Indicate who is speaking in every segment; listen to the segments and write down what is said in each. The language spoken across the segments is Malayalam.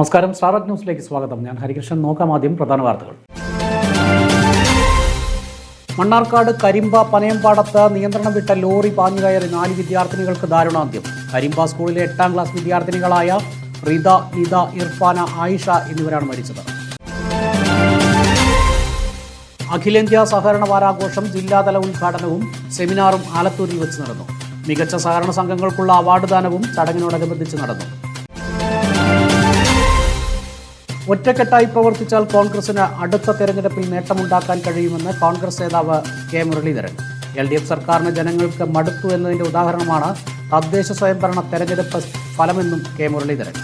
Speaker 1: നമസ്കാരം. സ്റ്റാർ ന്യൂസിലേക്ക് സ്വാഗതം. ഞാൻ ഹരികൃഷ്ണൻ. നോക്കാം ആദ്യം പ്രധാന വാർത്തകൾ. മണ്ണാർക്കാട് കരിമ്പ പനയമ്പാടത്ത് നിയന്ത്രണം വിട്ട ലോറി പാഞ്ഞു കയറി നാല് വിദ്യാർത്ഥിനികൾക്ക് ദാരുണാന്ത്യം. കരിമ്പ സ്കൂളിലെ എട്ടാം ക്ലാസ് വിദ്യാർത്ഥിനികളായ റിത നിത ഇർഫാന ആയിഷ എന്നിവരാണ് മരിച്ചത്. അഖിലേന്ത്യാ സഹകരണ വാരാഘോഷം ജില്ലാതല ഉദ്ഘാടനവും സെമിനാറും ആലത്തൂരിൽ വെച്ച് നടന്നു. മികച്ച സഹകരണ സംഘങ്ങൾക്കുള്ള അവാർഡ് ദാനവും ചടങ്ങിനോടനുബന്ധിച്ച് നടന്നു. ഒറ്റക്കെട്ടായി പ്രവർത്തിച്ചാൽ കോൺഗ്രസിന് അടുത്ത തെരഞ്ഞെടുപ്പിൽ നേട്ടമുണ്ടാക്കാൻ കഴിയുമെന്ന് കോൺഗ്രസ് നേതാവ് K Muraleedharan. L D F സർക്കാരിന് ജനങ്ങൾക്ക് മടുത്തു എന്നതിന്റെ ഉദാഹരണമാണ് തദ്ദേശ സ്വയംഭരണ തെരഞ്ഞെടുപ്പ് ഫലമെന്നും കെ മുരളീധരൻ.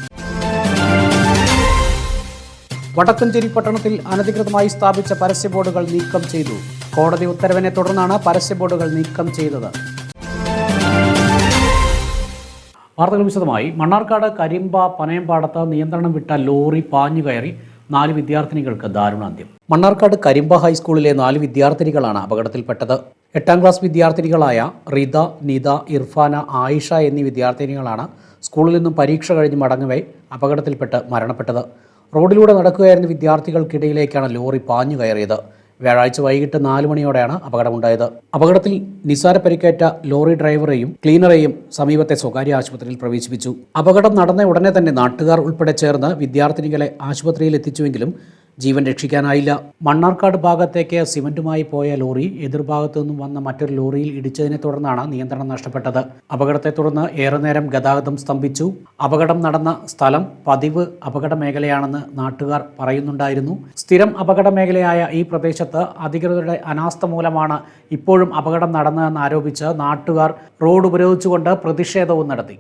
Speaker 1: വടക്കഞ്ചേരി പട്ടണത്തിൽ അനധികൃതമായി സ്ഥാപിച്ച പരസ്യ ബോർഡുകൾ നീക്കം ചെയ്തു. കോടതി ഉത്തരവിനെ തുടർന്നാണ് പരസ്യ ബോർഡുകൾ നീക്കം ചെയ്തത്. വാർത്തകൾ വിശദമായി. മണ്ണാർക്കാട് കരിമ്പ പനയമ്പാടത്ത് നിയന്ത്രണം വിട്ട ലോറി പാഞ്ഞു കയറി നാല് വിദ്യാർത്ഥിനികൾക്ക് ദാരുണാന്ത്യം. മണ്ണാർക്കാട് കരിമ്പ ഹൈസ്കൂളിലെ നാല് വിദ്യാർത്ഥിനികളാണ് അപകടത്തിൽപ്പെട്ടത്. എട്ടാം ക്ലാസ് വിദ്യാർത്ഥിനികളായ റിത നിത ഇർഫാന ആയിഷ എന്നീ വിദ്യാർത്ഥിനികളാണ് സ്കൂളിൽ നിന്നും പരീക്ഷ കഴിഞ്ഞ് മടങ്ങവേ അപകടത്തിൽപ്പെട്ട് മരണപ്പെട്ടത്. റോഡിലൂടെ നടക്കുകയായിരുന്ന വിദ്യാർത്ഥികൾക്കിടയിലേക്കാണ് ലോറി പാഞ്ഞു കയറിയത്. വ്യാഴാഴ്ച വൈകിട്ട് നാല് മണിയോടെയാണ് അപകടമുണ്ടായത്. അപകടത്തിൽ നിസാര പരിക്കേറ്റ ലോറി ഡ്രൈവറെയും ക്ലീനറെയും സമീപത്തെ സ്വകാര്യ ആശുപത്രിയിൽ പ്രവേശിപ്പിച്ചു. അപകടം നടന്ന ഉടനെ തന്നെ നാട്ടുകാർ ഉൾപ്പെടെ ചേർന്ന് വിദ്യാർത്ഥിനികളെ ആശുപത്രിയിൽ എത്തിച്ചുവെങ്കിലും ജീവൻ രക്ഷിക്കാനായില്ല. മണ്ണാർക്കാട് ഭാഗത്തേക്ക് സിമന്റുമായി പോയ ലോറി എതിർഭാഗത്തു നിന്നും വന്ന മറ്റൊരു ലോറിയിൽ ഇടിച്ചതിനെ തുടർന്നാണ് നിയന്ത്രണം നഷ്ടപ്പെട്ടത്. അപകടത്തെ തുടർന്ന് ഏറെ നേരം ഗതാഗതം സ്തംഭിച്ചു. അപകടം നടന്ന സ്ഥലം പതിവ് അപകട മേഖലയാണെന്ന് നാട്ടുകാർ പറയുന്നുണ്ടായിരുന്നു. സ്ഥിരം അപകട മേഖലയായ ഈ പ്രദേശത്ത് അധികൃതരുടെ അനാസ്ഥ മൂലമാണ് ഇപ്പോഴും അപകടം നടന്നതെന്ന് ആരോപിച്ച് നാട്ടുകാർ റോഡ് ഉപരോധിച്ചുകൊണ്ട് പ്രതിഷേധവും നടത്തി.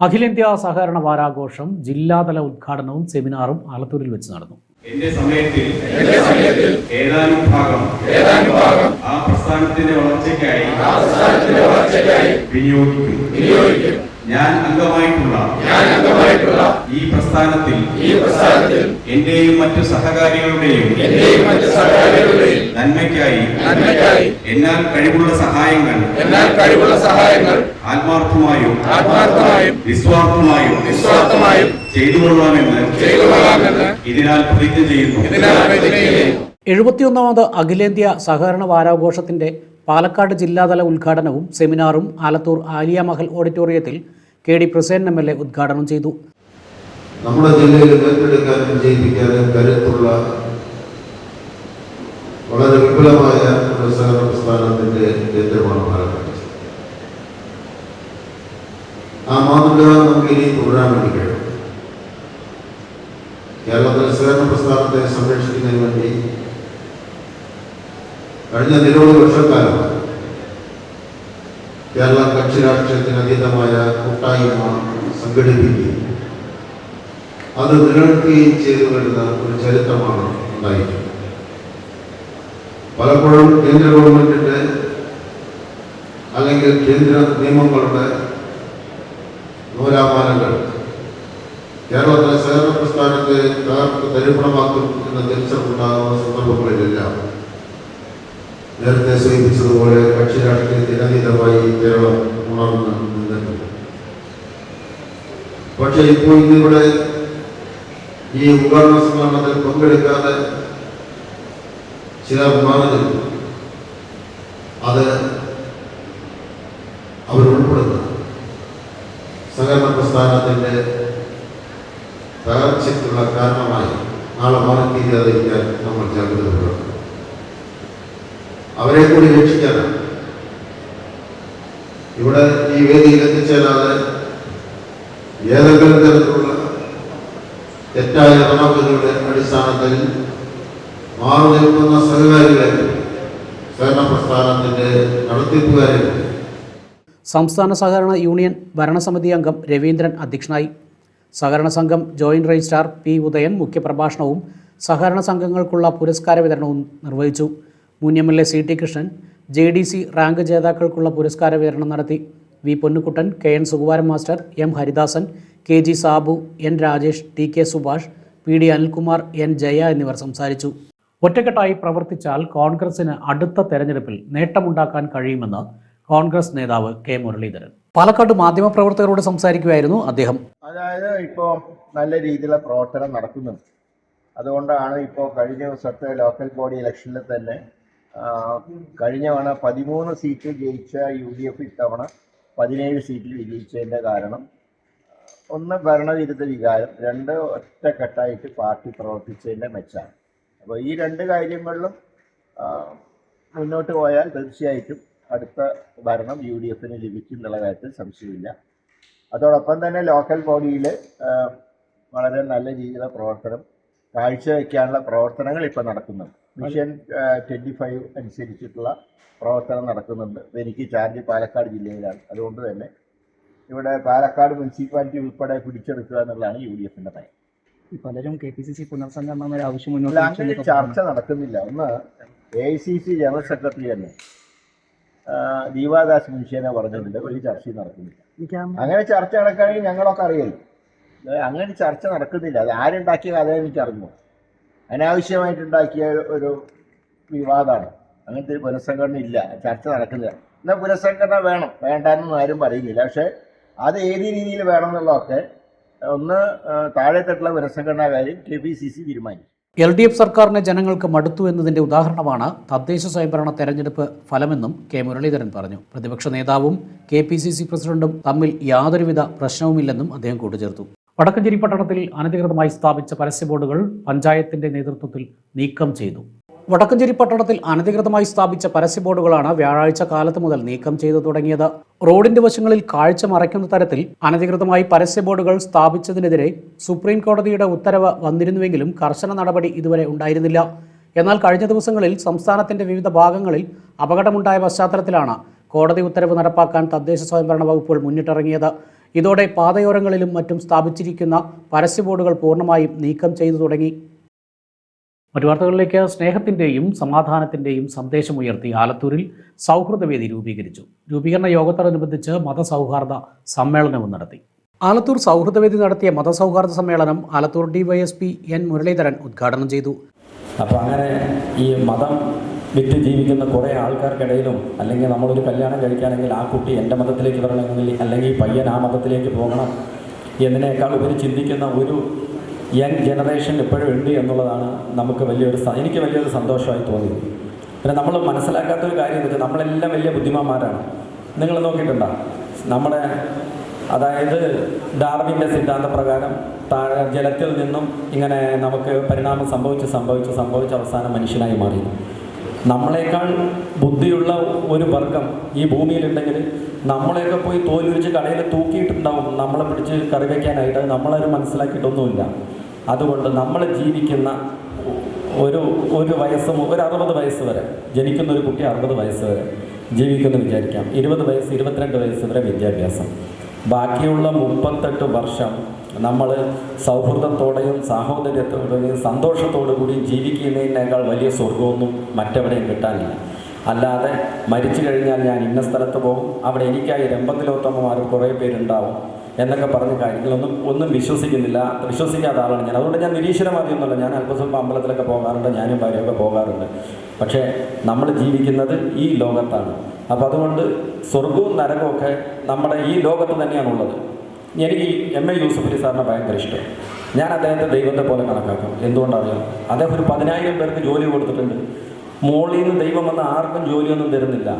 Speaker 1: അഖിലേന്ത്യാ സഹകരണ വാരാഘോഷം ജില്ലാതല ഉദ്ഘാടനവും സെമിനാറും ആലത്തൂരിൽ വെച്ച് നടന്നു.
Speaker 2: എന്റെ സമയത്തിൽ ഏതാനും ഭാഗം ആ പ്രസ്ഥാനത്തിന്റെ വളർച്ചയ്ക്കായി വിനിയോഗിക്കും. ഞാൻ അംഗമായിട്ടുള്ള ഞാൻ അംഗമായിട്ടുള്ള ഈ പ്രസ്ഥാനത്തിൽ ഈ പ്രസ്ഥാനത്തിൽ എന്റെയും മറ്റു സഹകാരികളുടെയും എന്റെയും മറ്റു സഹകാരികളുടെയും നന്മയ്ക്കായി നന്മയ്ക്കായി എന്നാൽ കഴിവുള്ള സഹായങ്ങൾ
Speaker 3: എന്നാൽ കഴിവുള്ള സഹായങ്ങൾ
Speaker 2: ആത്മാർത്ഥമായും
Speaker 3: ആത്മാർത്ഥമായും
Speaker 2: നിസ്വാർത്ഥമായും
Speaker 3: നിസ്വാർത്ഥമായും
Speaker 2: ചെയ്തുകൊള്ളാമെന്ന്
Speaker 3: ചെയ്തുകൊള്ളാമെന്ന്
Speaker 2: ഇതിനാൽ പ്രതിജ്ഞ ചെയ്യുന്നു.
Speaker 3: ഇതിനാൽ പ്രതിജ്ഞ ചെയ്യുന്നു.
Speaker 1: എഴുപത്തിയൊന്നാമത് അഖിലേന്ത്യാ സഹകരണ വാരാഘോഷത്തിന്റെ പാലക്കാട് ജില്ലാതല ഉദ്ഘാടനവും സെമിനാറും ആലത്തൂർ ആലിയ മഹൽ ഓഡിറ്റോറിയത്തിൽ K D Prasen M L A ഉദ്ഘാടനം ചെയ്തു.
Speaker 4: നമ്മുടെ ജില്ലയിൽ ഏറ്റെടുക്കാനും വിജയിപ്പിക്കാനും കരുത്തുള്ള വളരെ വിപുലമായ ഒരു സഹകരണ പ്രസ്ഥാനത്തിന്റെ കേന്ദ്രമാണ് പാലക്കാട്. ആ മാതൃക നമുക്ക് ഇനി തുടരാൻ വേണ്ടി കഴിയും. കേരളത്തിലെ സഹകരണ പ്രസ്ഥാനത്തെ സംരക്ഷിക്കുന്നതിന് വേണ്ടി കഴിഞ്ഞ നിരവധി വർഷക്കാലം കേരള കക്ഷി രാഷ്ട്രീയത്തിന് അതീതമായ കൂട്ടായ്മ സംഘടിപ്പിക്കുകയും അത് നിലനിർത്തുകയും ചെയ്തു വരുന്ന ഒരു ചരിത്രമാണ് ഉണ്ടായിട്ടുള്ളത് പലപ്പോഴും കേന്ദ്ര ഗവൺമെന്റിന്റെ അല്ലെങ്കിൽ കേന്ദ്ര നിയമങ്ങളുടെ നൂലാമാനങ്ങൾ കേരളത്തിലെ സഹകരണ പ്രസ്ഥാനത്തെ തകർത്ത് തരിപ്പണമാക്കും എന്ന തിരിച്ചറിവുണ്ടാകുന്ന നേരത്തെ സൂചിപ്പിച്ചതുപോലെ കക്ഷി രാഷ്ട്രീയത്തിനതീതമായി കേരളം ഉണർന്ന് നിന്നിട്ടുണ്ട് പക്ഷേ ഇപ്പോൾ ഇന്നിവിടെ ഈ ഉദ്ഘാടന സമ്മേളനത്തിൽ പങ്കെടുക്കാതെ ചിലർ മാറുന്നില്ല അത് അവരുൾപ്പെടുന്ന. സഹകരണ പ്രസ്ഥാനത്തിന്റെ തകർച്ചയ്ക്കുള്ള കാരണമായി നാളെ മാറി തീരാതിരിക്കാൻ നമ്മൾ ജാഗ്രത അവരെ കൂടി രക്ഷിക്കാനാണ് ഇവിടെ ഈ വേദിയിൽ എത്തിച്ചേരാതെ ഏതെങ്കിലും തരത്തിലുള്ള തെറ്റായ നടപടികളുടെ അടിസ്ഥാനത്തിൽ മാറി നിൽക്കുന്ന സഹകാരികളെ സഹകരണ പ്രസ്ഥാനത്തിന്റെ നടത്തിപ്പുകാരെ
Speaker 1: സംസ്ഥാന സഹകരണ യൂണിയൻ ഭരണസമിതി അംഗം രവീന്ദ്രൻ അധ്യക്ഷനായി. സഹകരണ സംഘം ജോയിന്റ് രജിസ്ട്രാർ പി ഉദയൻ മുഖ്യപ്രഭാഷണവും സഹകരണ സംഘങ്ങൾക്കുള്ള പുരസ്കാര വിതരണവും നിർവഹിച്ചു. മുൻ M L A C T Krishnan J D C rank ജേതാക്കൾക്കുള്ള പുരസ്കാര വിതരണം നടത്തി. V Ponnukuttan K N Sukumaran master M Haridasan K G Sabu N Rajesh T K Subhash P D Anilkumar N Jaya എന്നിവർ സംസാരിച്ചു. ഒറ്റക്കെട്ടായി പ്രവർത്തിച്ചാൽ കോൺഗ്രസിന് അടുത്ത തെരഞ്ഞെടുപ്പിൽ നേട്ടമുണ്ടാക്കാൻ കഴിയുമെന്ന് കോൺഗ്രസ് നേതാവ് കെ മുരളീധരൻ. പാലക്കാട് മാധ്യമപ്രവർത്തകരോട് സംസാരിക്കുകയായിരുന്നു അദ്ദേഹം.
Speaker 5: അതായത് ഇപ്പോൾ നല്ല രീതിയിലുള്ള പ്രവർത്തനം നടക്കുന്നുണ്ട്. അതുകൊണ്ടാണ് ഇപ്പോൾ കഴിഞ്ഞ ദിവസത്തെ ലോക്കൽ ബോഡി ഇലക്ഷനിൽ തന്നെ കഴിഞ്ഞ തവണ പതിമൂന്ന് സീറ്റ് ജയിച്ച യു ഡി എഫ് ഇത്തവണ പതിനേഴ് സീറ്റിൽ വിജയിച്ചതിന്റെ കാരണം ഒന്ന് ഭരണവിരുദ്ധ വികാരം രണ്ട് ഒറ്റക്കെട്ടായിട്ട് പാർട്ടി പ്രവർത്തിച്ചതിന്റെ മെച്ചാണ്. അപ്പോൾ ഈ രണ്ട് കാര്യങ്ങളിലും മുന്നോട്ട് പോയാൽ തീർച്ചയായിട്ടും അടുത്ത ഭരണം യു ഡി എഫിന് ലഭിക്കും എന്നുള്ള കാര്യത്തിൽ സംശയമില്ല. അതോടൊപ്പം തന്നെ ലോക്കൽ ബോഡിയിൽ വളരെ നല്ല രീതിയിലുള്ള പ്രവർത്തനം കാഴ്ചവെക്കാനുള്ള പ്രവർത്തനങ്ങൾ ഇപ്പോൾ നടക്കുന്നുണ്ട്. മിഷൻ ട്വന്റി ഫൈവ് അനുസരിച്ചിട്ടുള്ള പ്രവർത്തനം നടക്കുന്നുണ്ട്. എനിക്ക് ചാർജ് പാലക്കാട് ജില്ലയിലാണ്. അതുകൊണ്ട് തന്നെ ഇവിടെ പാലക്കാട് മുനിസിപ്പാലിറ്റി ഉൾപ്പെടെ പിടിച്ചെടുക്കുക എന്നുള്ളതാണ് യു ഡി എഫിന്റെ നയം
Speaker 6: പലരും കെ പി സി സി പുനർസംഘടന ആവശ്യം മുന്നോട്ട്
Speaker 5: അങ്ങനെ ചർച്ച നടക്കുന്നില്ല. ഒന്ന് A C C general secretary തന്നെ ദീപാദാസ് മുൻഷിയനെ പറഞ്ഞിട്ടുണ്ട് ഒരു ചർച്ചയും നടക്കുന്നില്ല. അങ്ങനെ ചർച്ച നടക്കുകയാണെങ്കിൽ ഞങ്ങളൊക്കെ അറിയല്ലോ അങ്ങനെ ചർച്ച നടക്കുന്നില്ല. അത് ആരുണ്ടാക്കിയ കഥ എനിക്ക് അറിഞ്ഞു അനാവശ്യമായിട്ടുണ്ടാക്കിയ ഒരു വിവാദമാണ്. അങ്ങനത്തെ ഒരു പുനഃസംഘടന ഇല്ല. ചർച്ച നടക്കുന്നില്ല. എന്നാൽ പുനഃസംഘടന വേണം. വേണ്ടെന്നൊന്നും ആരും പറയുന്നില്ല. പക്ഷേ അത് ഏത് രീതിയിൽ വേണം എന്നുള്ളതൊക്കെ ഒന്ന് താഴെത്തട്ടുള്ള പുനഃസംഘടനാ കാര്യം കെ പി സി സി തീരുമാനിക്കും
Speaker 1: എൽ ഡി എഫ് സർക്കാരിനെ ജനങ്ങൾക്ക് മടുത്തു എന്നതിന്റെ ഉദാഹരണമാണ് തദ്ദേശ സ്വയംഭരണ തെരഞ്ഞെടുപ്പ് ഫലമെന്നും കെ മുരളീധരൻ പറഞ്ഞു. പ്രതിപക്ഷ നേതാവും കെ പി സി സി പ്രസിഡന്റും തമ്മിൽ യാതൊരുവിധ പ്രശ്നവുമില്ലെന്നും അദ്ദേഹം കൂട്ടിച്ചേർത്തു വടക്കഞ്ചേരി പട്ടണത്തിൽ അനധികൃതമായി സ്ഥാപിച്ച പരസ്യ ബോർഡുകൾ പഞ്ചായത്തിന്റെ നേതൃത്വത്തിൽ നീക്കം ചെയ്തു. വടക്കഞ്ചേരി പട്ടണത്തിൽ അനധികൃതമായി സ്ഥാപിച്ച പരസ്യ ബോർഡുകളാണ് വ്യാഴാഴ്ച കാലത്ത് മുതൽ നീക്കം ചെയ്തു തുടങ്ങിയത്. റോഡിന്റെ വശങ്ങളിൽ കാഴ്ച മറയ്ക്കുന്ന തരത്തിൽ അനധികൃതമായി പരസ്യ ബോർഡുകൾ സ്ഥാപിച്ചതിനെതിരെ സുപ്രീം കോടതിയുടെ ഉത്തരവ് വന്നിരുന്നുവെങ്കിലും കർശന നടപടി ഇതുവരെ ഉണ്ടായിരുന്നില്ല. എന്നാൽ കഴിഞ്ഞ ദിവസങ്ങളിൽ സംസ്ഥാനത്തിന്റെ വിവിധ ഭാഗങ്ങളിൽ അപകടമുണ്ടായ പശ്ചാത്തലത്തിലാണ് കോടതി ഉത്തരവ് നടപ്പാക്കാൻ തദ്ദേശ സ്വയംഭരണ വകുപ്പുകൾ മുന്നിട്ടിറങ്ങിയത്. ഇതോടെ പാതയോരങ്ങളിലും മറ്റും സ്ഥാപിച്ചിരിക്കുന്ന പരസ്യ ബോർഡുകൾ പൂർണമായും നീക്കം ചെയ്തു തുടങ്ങി. മറ്റു വാർത്തകളിലേക്ക് സ്നേഹത്തിന്റെയും സമാധാനത്തിന്റെയും സന്ദേശമുയർത്തി ആലത്തൂരിൽ സൗഹൃദവേദി രൂപീകരിച്ചു. രൂപീകരണ യോഗത്തോടനുബന്ധിച്ച് മതസൗഹാർദ്ദ സമ്മേളനവും നടത്തി. ആലത്തൂർ സൗഹൃദവേദി നടത്തിയ മതസൗഹാർദ്ദ സമ്മേളനം ആലത്തൂർ ഡിവൈഎസ്പി എൻ മുരളീധരൻ ഉദ്ഘാടനം ചെയ്തു.
Speaker 7: അപ്പോൾ അങ്ങനെ ഈ മതം വിറ്റ് ജീവിക്കുന്ന കുറേ ആൾക്കാർക്കിടയിലും അല്ലെങ്കിൽ നമ്മളൊരു കല്യാണം കഴിക്കുകയാണെങ്കിൽ ആ കുട്ടി എന്റെ മതത്തിലേക്ക് വരണമെങ്കിൽ അല്ലെങ്കിൽ പയ്യൻ ആ മതത്തിലേക്ക് പോകണം എന്നതിനേക്കാൾ ഉപരി ചിന്തിക്കുന്ന ഒരു യങ് ജനറേഷൻ ഇപ്പോഴും ഉണ്ട് എന്നുള്ളതാണ് നമുക്ക് വലിയൊരു എനിക്ക് വലിയൊരു സന്തോഷമായി തോന്നിയത്. പിന്നെ നമ്മൾ മനസ്സിലാക്കാത്തൊരു കാര്യം എന്ന് വെച്ചാൽ നമ്മളെല്ലാം വലിയ ബുദ്ധിമാന്മാരാണ്. നിങ്ങൾ നോക്കിയിട്ടുണ്ടോ? നമ്മുടെ അതായത് ഡാർവിന്റെ സിദ്ധാന്തപ്രകാരം താഴെ ജലത്തിൽ നിന്നും ഇങ്ങനെ നമുക്ക് പരിണാമം സംഭവിച്ച് സംഭവിച്ച് സംഭവിച്ച് അവസാനം മനുഷ്യനായി മാറി നമ്മളെക്കാൾ ബുദ്ധിയുള്ള ഒരു വർഗം ഈ ഭൂമിയിലുണ്ടെങ്കിൽ നമ്മളെയൊക്കെ പോയി തോലുരിച്ച് കടയിൽ തൂക്കിയിട്ടുണ്ടാവും നമ്മളെ പിടിച്ച് കറി വയ്ക്കാനായിട്ട് നമ്മളാരും മനസ്സിലാക്കിയിട്ടൊന്നുമില്ല. അതുകൊണ്ട് നമ്മൾ ജീവിക്കുന്ന ഒരു ഒരു വയസ്സ് ഒരു അറുപത് വയസ്സ് വരെ ജനിക്കുന്ന ഒരു കുട്ടി അറുപത് വയസ്സ് വരെ ജീവിക്കുമെന്ന് വിചാരിക്കാം. ഇരുപത് വയസ്സ് ഇരുപത്തിരണ്ട് വയസ്സ് വരെ വിദ്യാഭ്യാസം. ബാക്കിയുള്ള മുപ്പത്തെട്ട് വർഷം നമ്മൾ സൗഹൃദത്തോടെയും സാഹോദര്യത്തോടെയും സന്തോഷത്തോടു കൂടി ജീവിക്കുന്നതിനേക്കാൾ വലിയ സ്വർഗമൊന്നും മറ്റെവിടെയും കിട്ടാനില്ല. അല്ലാതെ മരിച്ചു കഴിഞ്ഞാൽ ഞാൻ ഇന്ന സ്ഥലത്ത് പോകും അവിടെ എനിക്കായി രമ്പത്തിലോത്തമ്മമാർ കുറേ പേരുണ്ടാവും എന്നൊക്കെ പറഞ്ഞ കാര്യങ്ങളൊന്നും ഒന്നും വിശ്വസിക്കുന്നില്ല. വിശ്വസിക്കാത്ത ആളാണ് ഞാൻ. അതുകൊണ്ട് ഞാൻ നിരീശ്വരവാദിയൊന്നുമല്ല ഞാൻ അല്പസ്വല്പം അമ്പലത്തിലൊക്കെ പോകാറുണ്ട് ഞാനും ഭാര്യയൊക്കെ പോകാറുണ്ട്. പക്ഷേ നമ്മൾ ജീവിക്കുന്നത് ഈ ലോകത്താണ്. അപ്പോൾ അതുകൊണ്ട് സ്വർഗവും നരകമൊക്കെ നമ്മുടെ ഈ ലോകത്ത് തന്നെയാണ് ഉള്ളത് എനിക്ക് എം എ യൂസഫ് അലി സാറിനെ ഭയങ്കര ഇഷ്ടം. ഞാൻ അദ്ദേഹത്തെ ദൈവത്തെ പോലെ കണക്കാക്കും. എന്തുകൊണ്ടറിയാം? അദ്ദേഹം ഒരു പതിനായിരം പേർക്ക് ജോലി കൊടുത്തിട്ടുണ്ട്. മോളിൽ നിന്ന് ദൈവം വന്ന് ആർക്കും ജോലിയൊന്നും തരുന്നില്ല.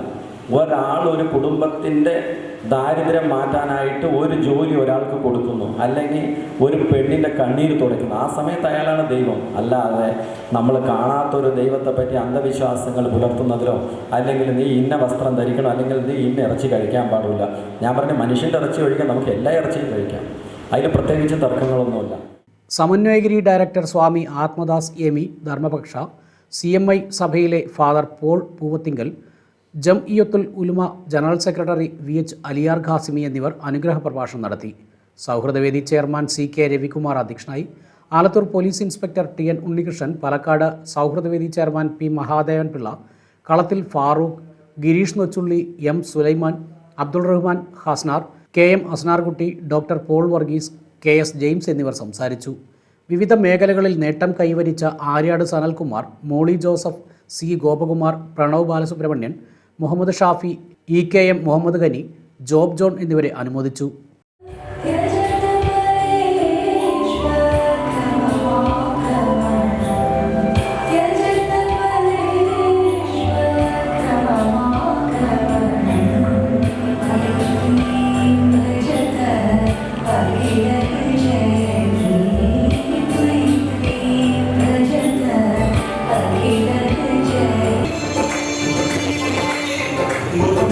Speaker 7: ഒരാൾ ഒരു കുടുംബത്തിന്റെ ദാരിദ്ര്യം മാറ്റാനായിട്ട് ഒരു ജോലി ഒരാൾക്ക് കൊടുക്കുന്നു. അല്ലെങ്കിൽ ഒരു പെണ്ണിന്റെ കണ്ണീര് തുടയ്ക്കുന്നു. ആ സമയത്ത് അയാളാണ് ദൈവം. അല്ലാതെ നമ്മൾ കാണാത്തൊരു ദൈവത്തെ പറ്റി അന്ധവിശ്വാസങ്ങൾ പുലർത്തുന്നതിലോ അല്ലെങ്കിൽ നീ ഇന്ന വസ്ത്രം ധരിക്കണം അല്ലെങ്കിൽ നീ ഇന്ന ഇറച്ചി കഴിക്കാൻ പാടില്ല. ഞാൻ പറഞ്ഞ മനുഷ്യന്റെ ഇറച്ചി കഴിക്കാൻ നമുക്ക് എല്ലാ ഇറച്ചിയും കഴിക്കാം. അതിൽ പ്രത്യേകിച്ച് തർക്കങ്ങളൊന്നുമില്ല.
Speaker 1: സമന്വയഗിരി ഡയറക്ടർ സ്വാമി ആത്മദാസ് എമി ധർമ്മപക്ഷ സി എം ഐ സഭയിലെ father Paul Poovathingal Jamiyyathul Ulama general secretary V H Aliyar Khasimi എന്നിവർ അനുഗ്രഹ പ്രഭാഷണം നടത്തി. സൗഹൃദവേദി ചെയർമാൻ സി കെ രവികുമാർ അധ്യക്ഷനായി Alathur police inspector T N Unnikrishnan Palakkad Souhrudavedi chairman P Mahadevan Pillai Kalathil Farooq Gireesh Nochulli M Sulaiman Abdul Rahman Hasnar K M Asnarkutty doctor Paul Varghese K S James എന്നിവർ സംസാരിച്ചു. വിവിധ മേഖലകളിൽ നേട്ടം കൈവരിച്ച Aryad Sanalkumar Molly Joseph C Gopakumar Pranav Balasubramanian Muhammad Shafi E K M Muhammad Ghani Job John എന്നിവരെ അനുമോദിച്ചു.
Speaker 8: Senhor.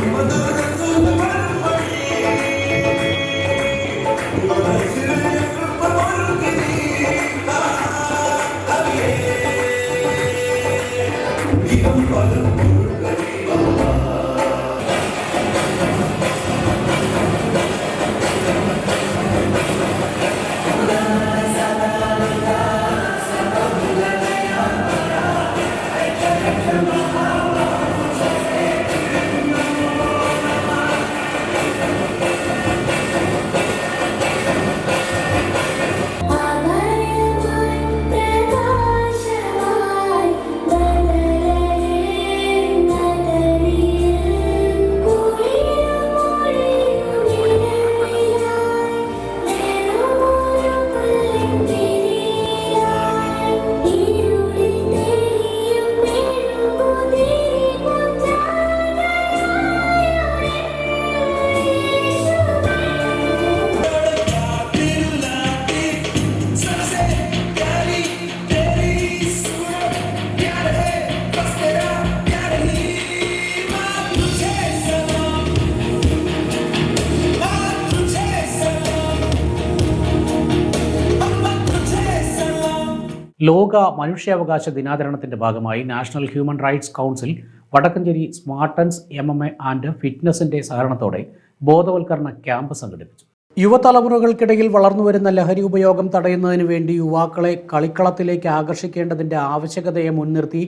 Speaker 1: ലോക മനുഷ്യാവകാശ ദിനാചരണത്തിന്റെ ഭാഗമായി national human rights council Vadakkencherry സ്മാർട്ടൻസ് M M A and ഫിറ്റ്നസിന്റെ സഹകരണത്തോടെ ബോധവൽക്കരണ ക്യാമ്പ് സംഘടിപ്പിച്ചു. യുവതലമുറകൾക്കിടയിൽ വളർന്നുവരുന്ന ലഹരി ഉപയോഗം തടയുന്നതിന് വേണ്ടി യുവാക്കളെ കളിക്കളത്തിലേക്ക് ആകർഷിക്കേണ്ടതിന്റെ ആവശ്യകതയെ മുൻനിർത്തി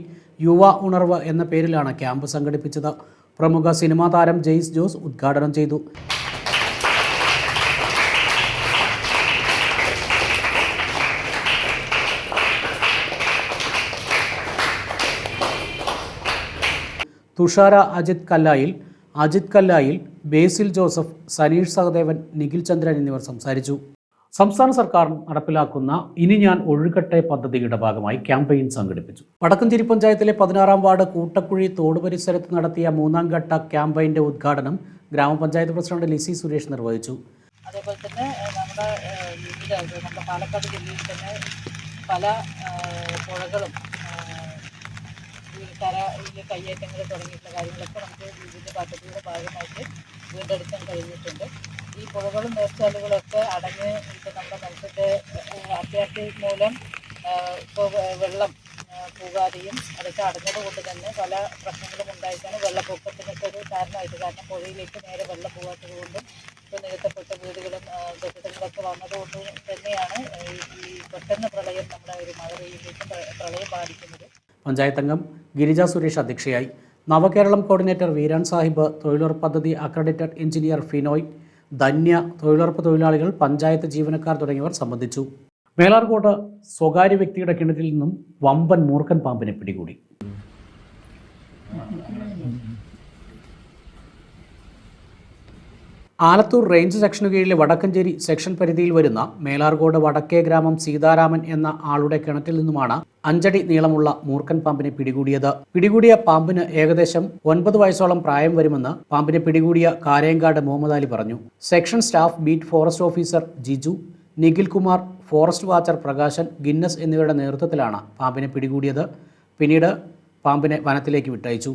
Speaker 1: യുവ ഉണർവ് എന്ന പേരിലാണ് ക്യാമ്പ് സംഘടിപ്പിച്ചത്. പ്രമുഖ സിനിമാ താരം ജെയ്സ് ജോസ് ഉദ്ഘാടനം ചെയ്തു. തുഷാര അജിത് കല്ലായിൽ അജിത് കല്ലായിൽ ബേസിൽ ജോസഫ് സനീഷ് സഹദേവൻ നിഖിൽ ചന്ദ്രൻ എന്നിവർ സംസാരിച്ചു. സംസ്ഥാന സർക്കാർ നടപ്പിലാക്കുന്ന ഇനി ഞാൻ ഒഴുകട്ടെ പദ്ധതിയുടെ ഭാഗമായി ക്യാമ്പയിൻ സംഘടിപ്പിച്ചു. വടക്കഞ്ചേരി പഞ്ചായത്തിലെ പതിനാറാം വാർഡ് കൂട്ടക്കുഴി തോട് പരിസരത്ത് നടത്തിയ മൂന്നാം ഘട്ട ക്യാമ്പയിന്റെ ഉദ്ഘാടനം ഗ്രാമപഞ്ചായത്ത് പ്രസിഡന്റ് ലിസി സുരേഷ് നിർവഹിച്ചു.
Speaker 9: അതേപോലെ തന്നെ നമ്മുടെ നമ്മുടെ പാലക്കാട് ജില്ലയിൽ തന്നെ പല പുഴകളും ഈ കരയിലെ കയ്യേറ്റങ്ങൾ തുടങ്ങിയിട്ടുള്ള കാര്യങ്ങളൊക്കെ നമുക്ക് ഇതിന്റെ പദ്ധതിയുടെ ഭാഗമായിട്ട് വീണ്ടെടുക്കാൻ കഴിഞ്ഞിട്ടുണ്ട്. ഈ പുഴകളും നീർച്ചാലുകളൊക്കെ അടഞ്ഞ് ഇപ്പോൾ നമ്മുടെ മനുഷ്യന്റെ അത്യാവശ്യം മൂലം ഇപ്പോൾ വെള്ളം പൂകാതെയും അതൊക്കെ അടഞ്ഞത് കൊണ്ട് തന്നെ പല പ്രശ്നങ്ങളും ഉണ്ടായിട്ടാണ് വെള്ളപ്പൊക്കത്തിനൊക്കെ ഒരു കാരണമായിട്ട്. കാരണം പുഴയിലേക്ക് നേരെ വെള്ളം പോകാത്തത് കൊണ്ടും ഇപ്പോൾ നികത്തപ്പെട്ട വീടുകളും കെട്ടിടങ്ങളൊക്കെ വന്നതുകൊണ്ട് തന്നെയാണ് ഈ പെട്ടെന്ന് പ്രളയം നമ്മുടെ ഒരു മഴ പെയ്യുമ്പോഴേക്കും പ്ര- പ്രളയം ബാധിക്കുന്നത്.
Speaker 1: പഞ്ചായത്ത് അംഗം ഗിരിജ സുരേഷ് അധ്യക്ഷയായി. നവകേരളം കോർഡിനേറ്റർ വീരാൻ സാഹിബ് തൊഴിലുറപ്പ് പദ്ധതി അക്രഡിറ്റഡ് എഞ്ചിനീയർ ഫിനോയ് ധന്യ തൊഴിലുറപ്പ് തൊഴിലാളികൾ പഞ്ചായത്ത് ജീവനക്കാർ തുടങ്ങിയവർ സംബന്ധിച്ചു. മേലാർകോട്ട് സ്വകാര്യ വ്യക്തിയുടെ കിണറ്റിൽ നിന്നും വമ്പൻ മൂർഖൻ പാമ്പിനെ പിടികൂടി. ആലത്തൂർ റേഞ്ച് സെക്ഷനു കീഴിലെ വടക്കഞ്ചേരി സെക്ഷൻ പരിധിയിൽ വരുന്ന മേലാർകോട് വടക്കേ ഗ്രാമം സീതാരാമൻ എന്ന ആളുടെ കിണറ്റിൽ നിന്നുമാണ് അഞ്ചടി നീളമുള്ള മൂർക്കൻ പാമ്പിനെ പിടികൂടിയത്. പിടികൂടിയ പാമ്പിന് ഏകദേശം ഒൻപത് വയസ്സോളം പ്രായം വരുമെന്ന് പാമ്പിനെ പിടികൂടിയ കാരയങ്കാട് മുഹമ്മദ് അലി പറഞ്ഞു. Section staff beat forest officer Jiju Nikhil Kumar forest watcher Prakashan Guinness എന്നിവരുടെ നേതൃത്വത്തിലാണ് പാമ്പിനെ പിടികൂടിയത്. പിന്നീട് പാമ്പിനെ വനത്തിലേക്ക് വിട്ടയച്ചു.